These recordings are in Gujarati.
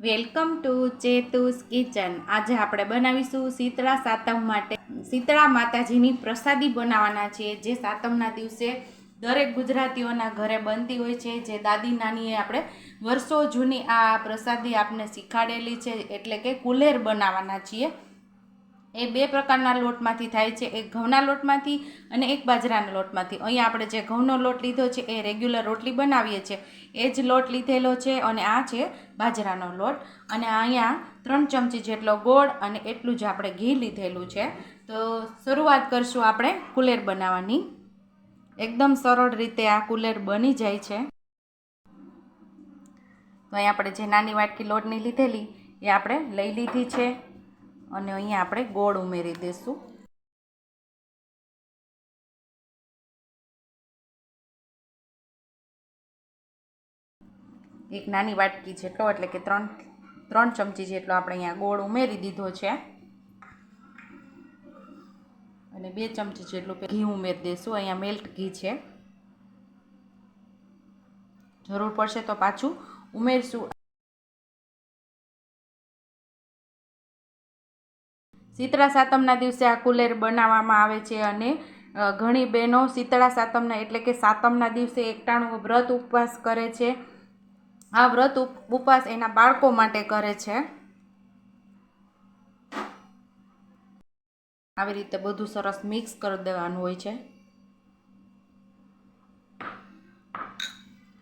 Welcome to ચેતુસ kitchen. આજે આપણે બનાવીશું શીતળા સાતમ માટે. શીતળા માતાજીની પ્રસાદી બનાવવાના છીએ જે સાતમના દિવસે દરેક ગુજરાતીઓના ઘરે બનતી હોય છે, જે દાદી નાનીએ આપણે વર્ષો જૂની આ પ્રસાદી આપને શીખાડેલી છે, એટલે કે કુલેર બનાવવાના છીએ. એ બે પ્રકારના લોટમાંથી થાય છે. એક ઘઉંના લોટમાંથી અને એક બાજરાના લોટમાંથી. અહીંયા આપણે જે ઘઉંનો લોટ લીધો છે એ રેગ્યુલર રોટલી બનાવીએ છીએ. એ જ લોટ લીધેલો છે અને આ છે બાજરાનો લોટ. અને અહીંયા ત્રણ ચમચી જેટલો ગોળ અને એટલું જ આપણે ઘી લીધેલું છે. તો શરૂઆત કરશું આપણે કુલેર બનાવવાની. એકદમ સરળ રીતે આ કુલેર બની જાય છે. તો અહીં આપણે જે નાની વાટકી લોટની લીધેલી એ આપણે લઈ લીધી છે. અને અહીંયા આપણે ગોળ ઉમેરી દઈશું. એક નાની વાટકી જેટલો, એટલે કે ત્રણ ત્રણ ચમચી જેટલો આપણે અહીંયા ગોળ ઉમેરી દીધો છે. અને બે ચમચી જેટલું ઘી ઉમેરી દઈશું. અહીંયા મેલ્ટ ઘી છે. જરૂર પડશે તો પાછું ઉમેરશું. શીતળા સાતમના દિવસે આ કુલેર બનાવવામાં આવે છે અને ઘણી બહેનો શીતળા સાતમના એટલે કે સાતમના દિવસે એકટાણું વ્રત ઉપવાસ કરે છે. આ વ્રત ઉપવાસ એના બાળકો માટે કરે છે. આવી રીતે બધું સરસ મિક્સ કરી દેવાનું હોય છે.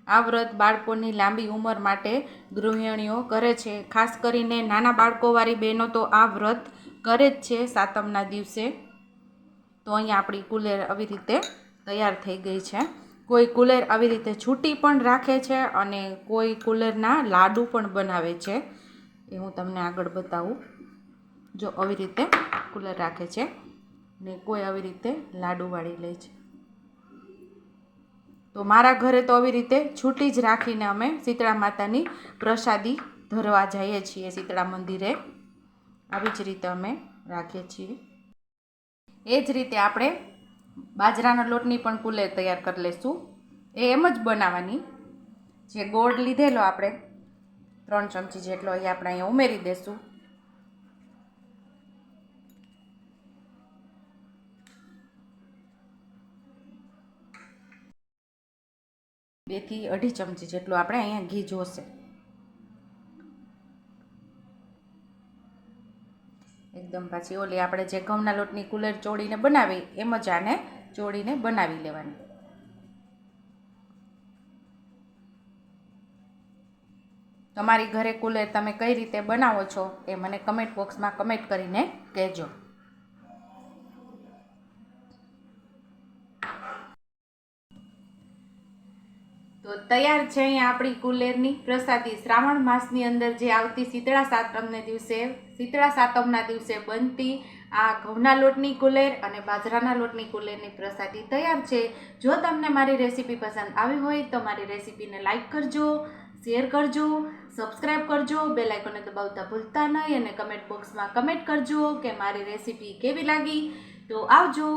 આ વ્રત બાળકોની લાંબી ઉંમર માટે ગૃહિણીઓ કરે છે. ખાસ કરીને નાના બાળકોવાળી બહેનો તો આ વ્રત કરે જ છે સાતમના દિવસે. તો અહીંયા આપણી કુલેર આવી રીતે તૈયાર થઈ ગઈ છે. કોઈ કુલેર આવી રીતે છૂટી પણ રાખે છે અને કોઈ કુલેરના લાડુ પણ બનાવે છે. એ હું તમને આગળ બતાવું. જો આવી રીતે કુલર રાખે છે ને કોઈ આવી રીતે લાડુ વાળી લે છે. તો મારા ઘરે તો આવી રીતે છૂટી જ રાખીને અમે શીતળા માતાની પ્રસાદી ધરવા જઈએ છીએ, શીતળા મંદિરે. આવી જ રીતે અમે રાખીએ છીએ. એ જ રીતે આપણે બાજરાના લોટની પણ કુલેર તૈયાર કરી લઈશું એ એમ જ બનાવવાની. જે ગોળ લીધેલો આપણે, ત્રણ ચમચી જેટલો એ આપણે અહીંયા ઉમેરી દઈશું બેથી અઢી ચમચી જેટલું આપણે અહીંયા ઘી જોશે. એકદમ પાછી ઓલી આપણે જે ઘઉંના લોટની કુલર ચોળીને બનાવી, એમ જ આને ચોળીને બનાવી લેવાની. તમારી ઘરે કુલર તમે કઈ રીતે બનાવો છો એ મને કમેન્ટ બોક્સમાં કમેન્ટ કરીને કહેજો. તો તૈયાર છે અહીંયા આપણી કુલેરની પ્રસાદી. શ્રાવણ માસની અંદર જે આવતી શીતળા સાતમને દિવસે, શીતળા સાતમના દિવસે બનતી આ ઘઉંના લોટની કુલેર અને બાજરાના લોટની કુલેરની પ્રસાદી તૈયાર છે. જો તમને મારી રેસીપી પસંદ આવી હોય તો મારી રેસીપીને લાઇક કરજો, શેર કરજો, સબસ્ક્રાઇબ કરજો બે લાઇકોને દબાવતા ભૂલતા નહીં અને કમેન્ટ બોક્સમાં કમેન્ટ કરજો કે મારી રેસીપી કેવી લાગી. તો આવજો.